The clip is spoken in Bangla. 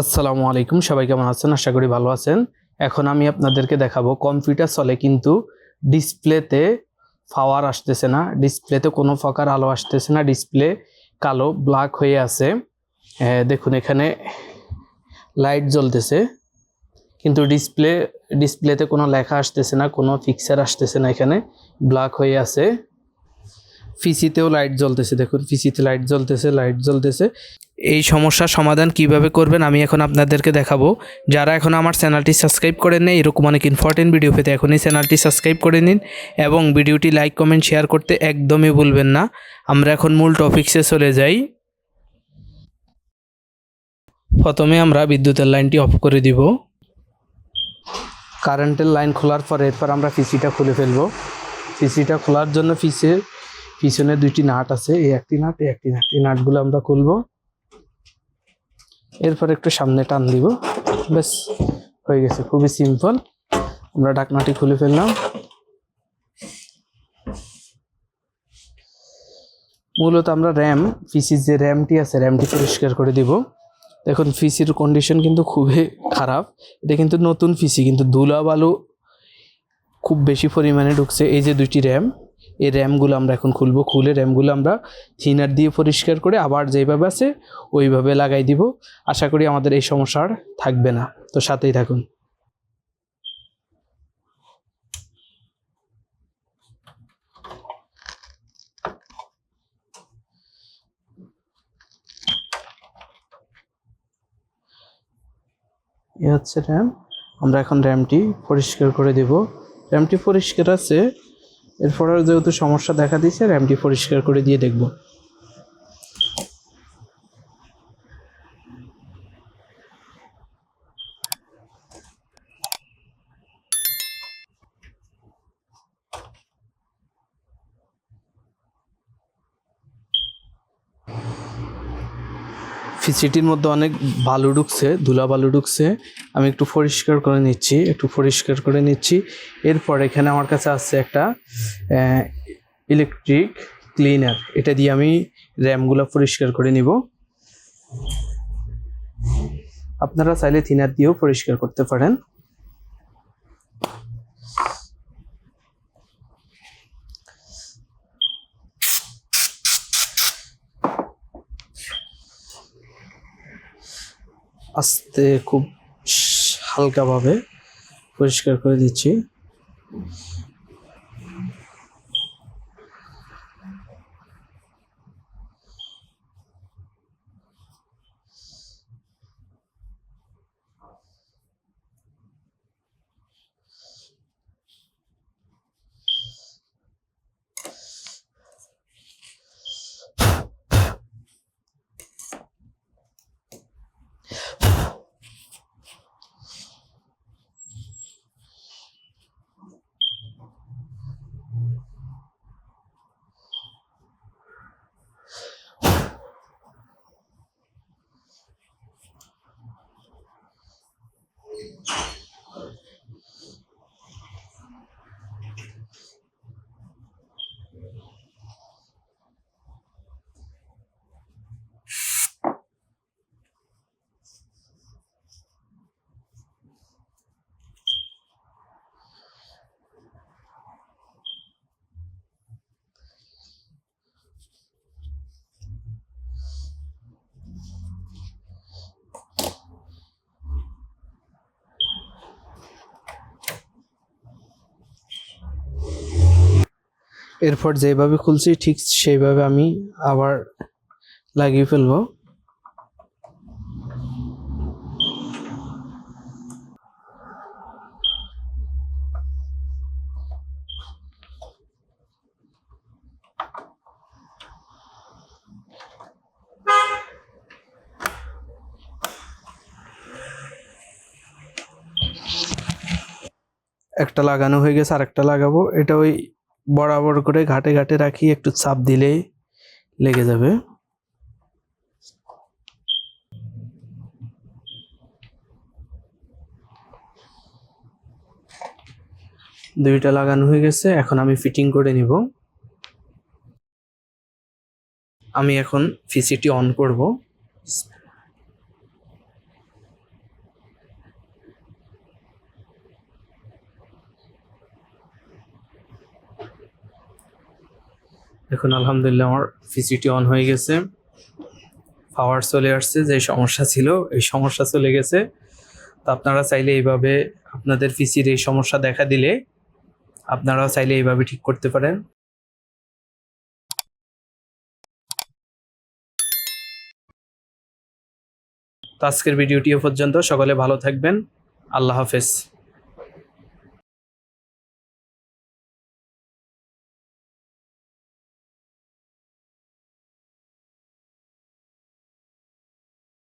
আসসালামু আলাইকুম। সবাই কেমন আছেন? আশা করি ভালো আছেন। এখন আমি আপনাদেরকে দেখাবো, কম্পিউটার চলে কিন্তু ডিসপ্লেতে পাওয়ার আসতেছে না। ডিসপ্লেতে কোনো প্রকার আলো আসতেছে না। ডিসপ্লে কালো, ব্ল্যাক হয়ে আছে। দেখুন এখানে লাইট জ্বলতেছে, কিন্তু ডিসপ্লে, ডিসপ্লেতে কোনো লেখা আসতেছে না, কোনো পিকচার আসতেছে না এখানে। ব্ল্যাক হয়ে আছে। পিসিতেও লাইট জ্বলতেছে, দেখুন পিসিতে লাইট জ্বলতেছে লাইট জ্বলতেছে। এই সমস্যার সমাধান কীভাবে করবেন আমি এখন আপনাদেরকে দেখাবো। যারা এখন আমার চ্যানেলটি সাবস্ক্রাইব করেন নেই এরকম অনেক ইম্পর্টেন্ট ভিডিও পেতে এখনই চ্যানেলটি সাবস্ক্রাইব করে নিন এবং ভিডিওটি লাইক কমেন্ট শেয়ার করতে একদমই ভুলবেন না। আমরা এখন মূল টপিক্সে চলে যাই। প্রথমে আমরা বিদ্যুতের লাইনটি অফ করে দিব। কারেন্টের লাইন খোলার পর এরপর আমরা পিসিটা খুলে ফেলব। পিসিটা খোলার জন্য পিসের পিছনে দুইটি নাট আছে, এই একটি নাট, এই একটি নাট। এই নাটগুলো আমরা খুলবো। এরপর একটু সামনে টান দিব। ব্যাস, হয়ে গেছে, খুবই সিম্পল। আমরা ঢাকনাটি খুলে ফেললাম। মূলত আমরা র্যাম, পিসির যে র্যামটি আছে, র্যামটি পরিষ্কার করে দিব। দেখুন, পিসির কন্ডিশন কিন্তু খুবই খারাপ। এটা কিন্তু নতুন পিসি, কিন্তু ধুলা বালু খুব বেশি পরিমাণে ঢুকছে। এই যে দুইটি র্যাম এই র্যামগুলো আমরা এখন খুলবো। খুলে র্যামগুলো আমরা থিনার দিয়ে পরিষ্কার করে আবার যেভাবে আছে ওইভাবে লাগাই দিব। আশা করি আমাদের এই সমস্যা আর থাকবে না। তো সাথেই থাকুন। এ হচ্ছে র্যাম। আমরা এখন র্যামটি পরিষ্কার করে দেব। র্যামটি পরিষ্কার আছে এরপর আর যেহেতু সমস্যা দেখা দিয়েছে র্যামটি পরিষ্কার করে দিয়ে দেখব। ফিসিটির মধ্যে অনেক বালু ঢুকছে, ধুলা বালু ঢুকছে। আমি একটু পরিষ্কার করে নিচ্ছি, একটু পরিষ্কার করে নিচ্ছি। এরপর এখানে আমার কাছে আছে একটা ইলেকট্রিক ক্লিনার এটা দিয়ে আমি র্যামগুলো পরিষ্কার করে নিব। আপনারা চাইলে থিনার দিয়েও পরিষ্কার করতে পারেন। আস্তে খুব হালকাভাবে পরিষ্কার করে দিচ্ছি। এরপর যেভাবে খুলছি, ঠিক সেইভাবে আমি আবার লাগিয়ে ফেলব। একটা লাগানো হয়ে গেছে, আরেকটা লাগাবো। এটা ওই বরাবর করে ঘাটে ঘাটে রাখি, একটু চাপ দিলেই লেগে যাবে। দুইটা লাগানো হয়ে গেছে, এখন আমি ফিটিং করে নিব। আমি এখন পিসিটি অন করব। এখন আলহামদুলিল্লাহ আমার পিসিটি অন হয়ে গেছে। পাওয়ার চলে আসছে, যে সমস্যা ছিল, এই সমস্যা চলে গেছে। তো আপনারা চাইলে এইভাবে আপনাদের পিসির এই সমস্যা দেখা দিলে আপনারাও চাইলে এইভাবে ঠিক করতে পারেন। তো আজকের ভিডিওটি পর্যন্ত, সকলে ভালো থাকবেন। আল্লাহ হাফেজ।